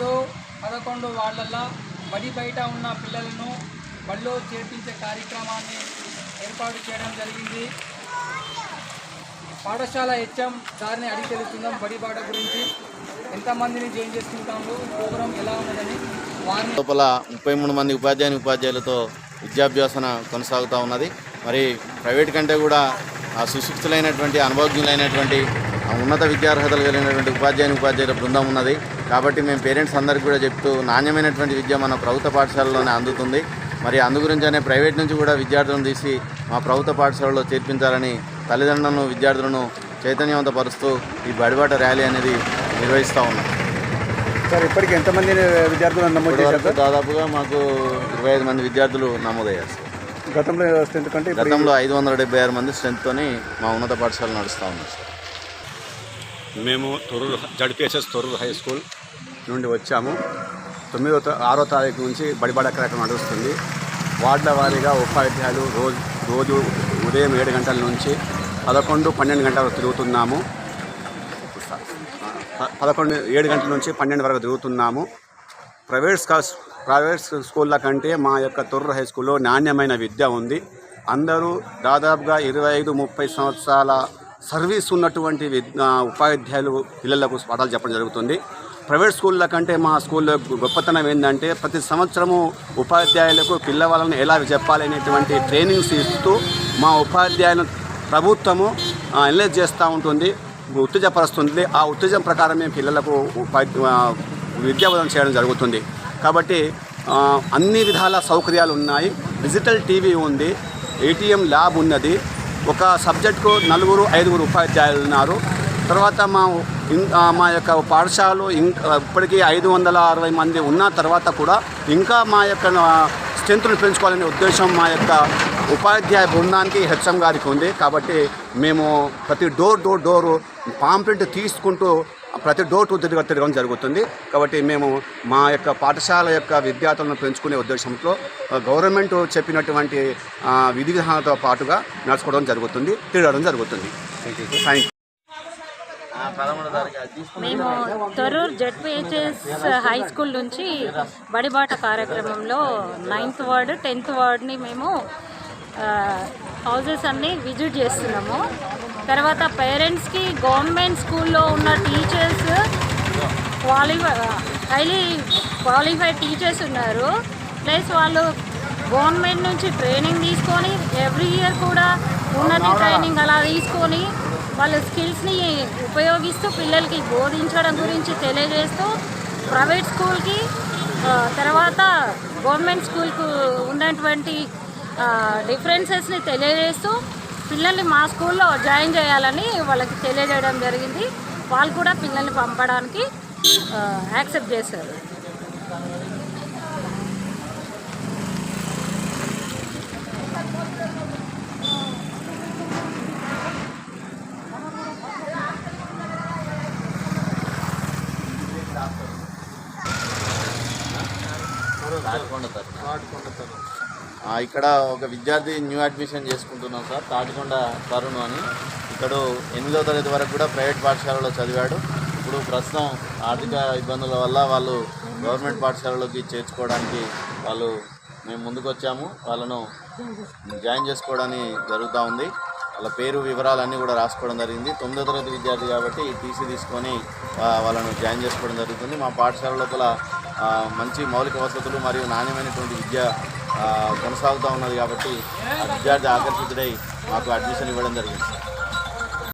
పదో పదకొండు వాళ్ళల్లో బడి బయట ఉన్న పిల్లలను బడిలో చేర్పించే కార్యక్రమాన్ని ఏర్పాటు చేయడం జరిగింది. పాఠశాల హెచ్ఎం దారిని అడిగి తెలుసుకుందాం బడి బాట గురించి. ఎంతమందిని జాయిన్ చేసుకుంటాము ప్రోగ్రాం ఎలా ఉన్నదని వారిని లోపల ముప్పై మూడు మంది ఉపాధ్యాయుని ఉపాధ్యాయులతో విద్యాభ్యాసన కొనసాగుతూ ఉన్నది. మరి ప్రైవేట్ కంటే కూడా సుశిక్షులైనటువంటి అనుభవజ్ఞులైనటువంటి ఉన్నత విద్యార్హతలు కలిగినటువంటి ఉపాధ్యాయుని ఉపాధ్యాయుల బృందం ఉన్నది. కాబట్టి మేము పేరెంట్స్ అందరికీ కూడా చెప్తూ నాణ్యమైనటువంటి విద్య మన ప్రభుత్వ పాఠశాలలోనే అందుతుంది. మరి అందు గురించనే ప్రైవేట్ నుంచి కూడా విద్యార్థులను తీసి మా ప్రభుత్వ పాఠశాలలో చేర్పించాలని తల్లిదండ్రులను విద్యార్థులను చైతన్యవంతపరుస్తూ ఈ బడిబాట ర్యాలీ అనేది నిర్వహిస్తూ ఉన్నాం. సార్ ఇప్పటికి ఎంతమంది విద్యార్థులను నమోదు చేశారు దాదాపుగా మాకు ఇరవై ఐదు మంది విద్యార్థులు నమోదయ్యారు సార్. గతంలో స్ట్రెంత్ కంటే గతంలో ఐదు వందల డెబ్బై ఆరు మంది స్ట్రెంత్తోని మా ఉన్నత పాఠశాల నడుస్తూ ఉన్నారు సార్. మేము Thorrur ZPSS Thorrur high school నుండి వచ్చాము. తొమ్మిదో ఆరో తారీఖు నుంచి బడిబడ కార్యక్రమం నడుస్తుంది. వార్డుల వారీగా ఉపాధ్యాయులు రోజు రోజు ఉదయం ఏడు గంటల నుంచి పదకొండు పన్నెండు గంటల వరకు తిరుగుతున్నాము. పదకొండు ఏడు గంటల నుంచి పన్నెండు వరకు తిరుగుతున్నాము. ప్రైవేట్ స్కా ప్రైవేట్ స్కూళ్ళ కంటే మా యొక్క తొర్రు హై స్కూల్లో నాణ్యమైన విద్య ఉంది. అందరూ దాదాపుగా ఇరవై ఐదు ముప్పై సంవత్సరాల సర్వీస్ ఉన్నటువంటి ఉపాధ్యాయులు పిల్లలకు పాఠాలు చెప్పడం జరుగుతుంది. ప్రైవేట్ స్కూళ్ళ కంటే మా స్కూల్లో గొప్పతనం ఏంటంటే ప్రతి సంవత్సరము ఉపాధ్యాయులకు పిల్లవాళ్ళని ఎలా చెప్పాలనేటువంటి ట్రైనింగ్స్ ఇస్తూ మా ఉపాధ్యాయులను ప్రభుత్వము ఎనలైజ్ చేస్తూ ఉంటుంది ఉత్తేజపరుస్తుంది. ఆ ఉత్తేజం ప్రకారం మేము పిల్లలకు ఉపాధ్య విద్యాబోధన చేయడం జరుగుతుంది. కాబట్టి అన్ని విధాల సౌకర్యాలు ఉన్నాయి. డిజిటల్ టీవీ ఉంది ఏటీఎం ల్యాబ్ ఉన్నది. ఒక సబ్జెక్టుకు నలుగురు ఐదుగురు ఉపాధ్యాయులు ఉన్నారు తర్వాత మా ఇన్- మా యొక్క పాఠశాలలో ఇంకా ఇప్పటికీ ఐదు వందల అరవై మంది ఉన్న తర్వాత కూడా ఇంకా మా యొక్క స్ట్రెంత్ను పెంచుకోవాలనే ఉద్దేశం మా యొక్క ఉపాధ్యాయ బృందానికి హెచ్ఎం గారికి ఉంది. కాబట్టి మేము ప్రతి డోర్ డోర్ డోరు పాంప్లెంట్ తీసుకుంటూ ప్రతి డోర్ టు తిరగ తిరగడం జరుగుతుంది. కాబట్టి మేము మా యొక్క పాఠశాల యొక్క విద్యార్థులను పెంచుకునే ఉద్దేశంతో గవర్నమెంట్ చెప్పినటువంటి విధి విధానాలతో పాటుగా నడుచుకోవడం జరుగుతుంది తిరగడం జరుగుతుంది. థ్యాంక్ యూ మేము తరూర్ జడ్పిహెచ్ఎస్ హై స్కూల్ నుంచి బడిబాట కార్యక్రమంలో నైన్త్ వార్డు టెన్త్ వార్డ్ని మేము హౌజెస్ అన్నీ విజిట్ చేస్తున్నాము. తర్వాత పేరెంట్స్కి గవర్నమెంట్ స్కూల్లో ఉన్న teachers qualify highly qualified teachers ఉన్నారు. ప్లస్ వాళ్ళు గవర్నమెంట్ నుంచి ట్రైనింగ్ తీసుకొని ఎవ్రీ ఇయర్ కూడా ఉన్నతి ట్రైనింగ్ అలా తీసుకొని వాళ్ళ స్కిల్స్ని ఉపయోగిస్తూ పిల్లలకి బోధించడం గురించి తెలియజేస్తూ ప్రైవేట్ స్కూల్కి తర్వాత గవర్నమెంట్ స్కూల్కు ఉన్నటువంటి డిఫరెన్సెస్ని తెలియజేస్తూ పిల్లల్ని మా స్కూల్లో జాయిన్ చేయాలని వాళ్ళకి తెలియజేయడం జరిగింది. వాళ్ళు కూడా పిల్లల్ని పంపడానికి యాక్సెప్ట్ చేశారు. ఆ, ఇక్కడ ఒక విద్యార్థి న్యూ అడ్మిషన్ చేసుకుంటున్నాం సార్ తాటికొండ తరుణ్ అని. ఇక్కడ ఎనిమిదో తరగతి వరకు కూడా ప్రైవేట్ పాఠశాలలో చదివాడు. ఇప్పుడు ప్రస్తుతం ఆర్థిక ఇబ్బందుల వల్ల వాళ్ళు గవర్నమెంట్ పాఠశాలలోకి చేర్చుకోవడానికి వాళ్ళు మేము ముందుకు వచ్చాము వాళ్ళను జాయిన్ చేసుకోవడానికి జరుగుతూ ఉంది. వాళ్ళ పేరు వివరాలన్నీ కూడా రాసుకోవడం జరిగింది. తొమ్మిదో తరగతి విద్యార్థి కాబట్టి టీసీ తీసుకొని వాళ్ళను జాయిన్ చేసుకోవడం జరుగుతుంది. మా పాఠశాల లోపల మంచి మౌలిక వసతులు మరియు నాణ్యమైనటువంటి విద్య కొనసాగుతూ ఉన్నది కాబట్టి విద్యార్థి ఆకర్షితుడై మాకు అడ్మిషన్ ఇవ్వడం జరిగింది.